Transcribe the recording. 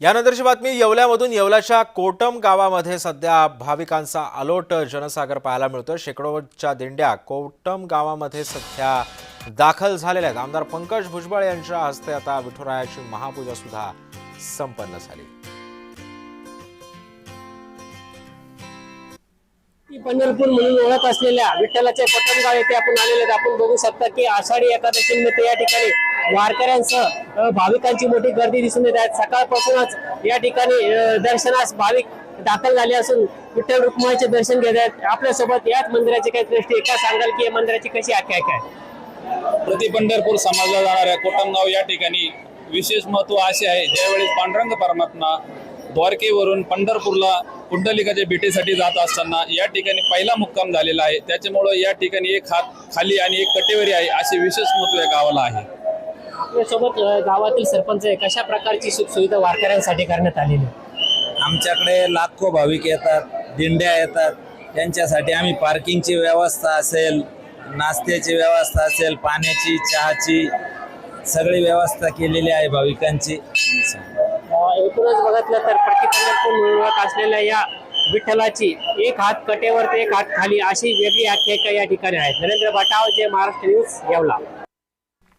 यानंतरची बातमी येवल्यामधून येवल्याच्या कोटम गावामध्ये सध्या भाविकांचा अलोट जनसागर पाहायला मिळतो शेकडोच्या दिंड्या कोटम गावामध्ये सध्या दाखल झालेल्या आहेत. आमदार पंकज भुजबळ यांच्या हस्ते आता विठुरायाची महापूजा सुद्धा संपन्न झाली. पंढरपूर म्हणून ओळख असलेल्या विठ्ठलाच्या पटणगाव येथे आपण आलेले आपण बघू शकता की आषाढी एकादशी निमित्त या ठिकाणी वारकऱ्यांसह भाविकांची मोठी गर्दी दिसून येत आहे. सकाळपासूनच या ठिकाणी दर्शनास भाविक दाखल झाले असून विठ्ठल रुक्माईचे दर्शन घेत आहेत. आपल्यासोबत याच मंदिराची काही दृष्टी एका सांगाल की या मंदिराची कशी आख्यायिका आहे? प्रति पंढरपूर समाजला जाणाऱ्या कोटमगाव या ठिकाणी विशेष महत्त्व असे आहे. ज्यावेळेस पांडुरंग परमात्मा द्वारकेवरून पंढरपूरला कुंडलिकाच्या भेटीसाठी जात असताना या ठिकाणी पहिला मुक्काम झालेला आहे. त्याच्यामुळं या ठिकाणी एक हात खाली आणि एक कटेवरी आहे असे विशेष महत्त्व या गावाला आहे. आपल्यासोबत अ, गावातील सरपंच आहे. कशा प्रकारची सुख सुविधा वारकऱ्यांसाठी करण्यात आलेली आहे? आमच्याकडे लाखो भाविक येतात दिंड्या येतात. त्यांच्यासाठी आम्ही पार्किंगची व्यवस्था असेल नाश्त्याची व्यवस्था असेल पाण्याची चहाची सगळी व्यवस्था केलेली आहे भाविकांची. अ, एकूणच बघितलं तर प्रति पंढरपूर म्हणून ओळख असलेल्या या विठ्ठलाची एक हात कटेवर तर एक हात खाली अशी वेगळी आख्यायिका या ठिकाणी आहे. नरेंद्र बाटाव जे महाराष्ट्र न्यूज येवला.